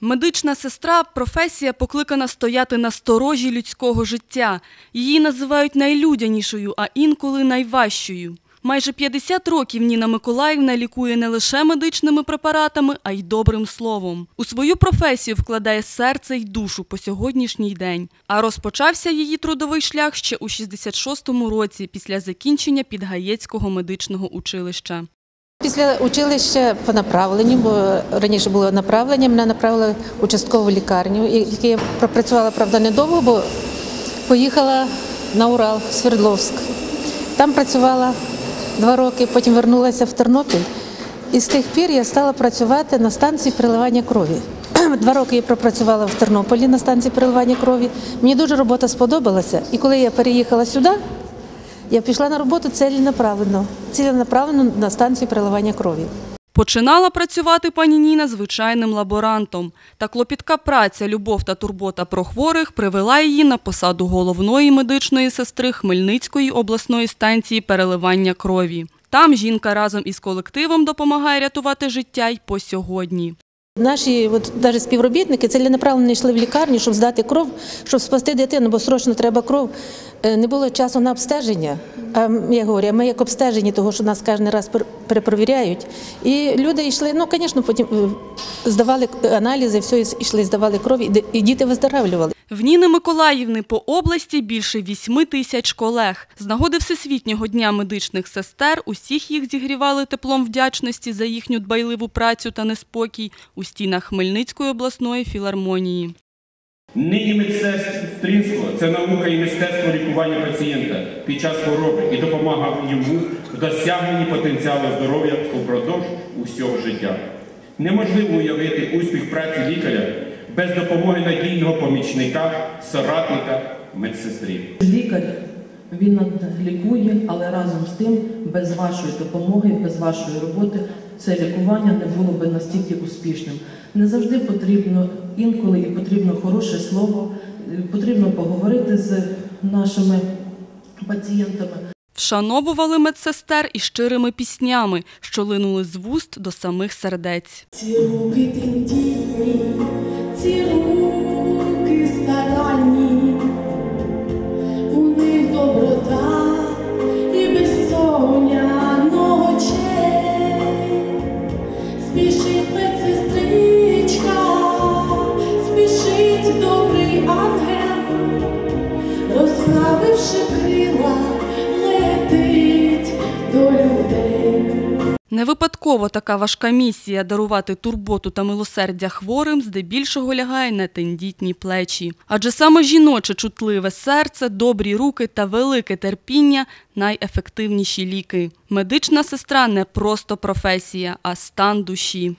Медична сестра професія покликана стояти на сторожі людського життя. Її називають найлюдянішою, а інколи найважчою. Майже 50 років Ніна Миколаївна лікує не лише медичними препаратами, а й добрим словом. У свою професію вкладає серце й душу по сьогоднішній день. А розпочався її трудовий шлях ще у 66-му році після закінчення Підгаєцького медичного училища. Після училища по направленню, бо раніше було направлення, мене направили в участкову лікарню, яку я пропрацювала, правда, недовго, бо поїхала на Урал, Свердловськ. Там працювала два роки, потім вернулася в Тернопіль. І з тих пір я стала працювати на станції переливання крові. Два роки я пропрацювала в Тернополі на станції переливання крові. Мені дуже робота сподобалася. І коли я переїхала сюди, я пішла на роботу ціленаправленно, ціленаправленно на станцію переливання крові. Починала працювати пані Ніна звичайним лаборантом. Та клопітка праця, любов та турбота про хворих привела її на посаду головної медичної сестри Хмельницької обласної станції переливання крові. Там жінка разом із колективом допомагає рятувати життя й по сьогодні. Наші от, навіть співробітники ціленаправленно йшли в лікарню, щоб здати кров, щоб спасти дитину, бо срочно треба кров. Е, Не було часу на обстеження. А я говорю, ми як обстежені, того що нас кожен раз перепровіряють. І люди йшли, ну, звісно, потім е, здавали аналізи, все, йшли, здавали кров, і діти виздоравлювали. В Ніни Миколаївни по області більше 8 тисяч колег. З нагоди Всесвітнього дня медичних сестер усіх їх зігрівали теплом вдячності за їхню дбайливу працю та неспокій у стінах Хмельницької обласної філармонії. Нині медсестринство – це наука і мистецтво лікування пацієнта під час хвороби і допомога йому в досягненні потенціалу здоров'я упродовж усього життя. Неможливо уявити успіх праці лікаря без допомоги надійного помічника, соратника, медсестри. Лікар він лікує, але разом з тим, без вашої допомоги, без вашої роботи, це лікування не було би настільки успішним. Не завжди потрібно інколи і потрібно хороше слово, е, потрібно поговорити з нашими пацієнтами. Вшановували медсестер і щирими піснями, що линули з вуст до самих сердець. Ці руки тендітні, ці руки старанні, у них доброта і безсоння ночей. Спішить медсестричка, спішить добрий ангел, розправивши крила, Не випадково така важка місія дарувати турботу та милосердя хворим здебільшого лягає на тендітні плечі. Адже саме жіноче чутливе серце, добрі руки та велике терпіння найефективніші ліки. Медична сестра не просто професія, а стан душі.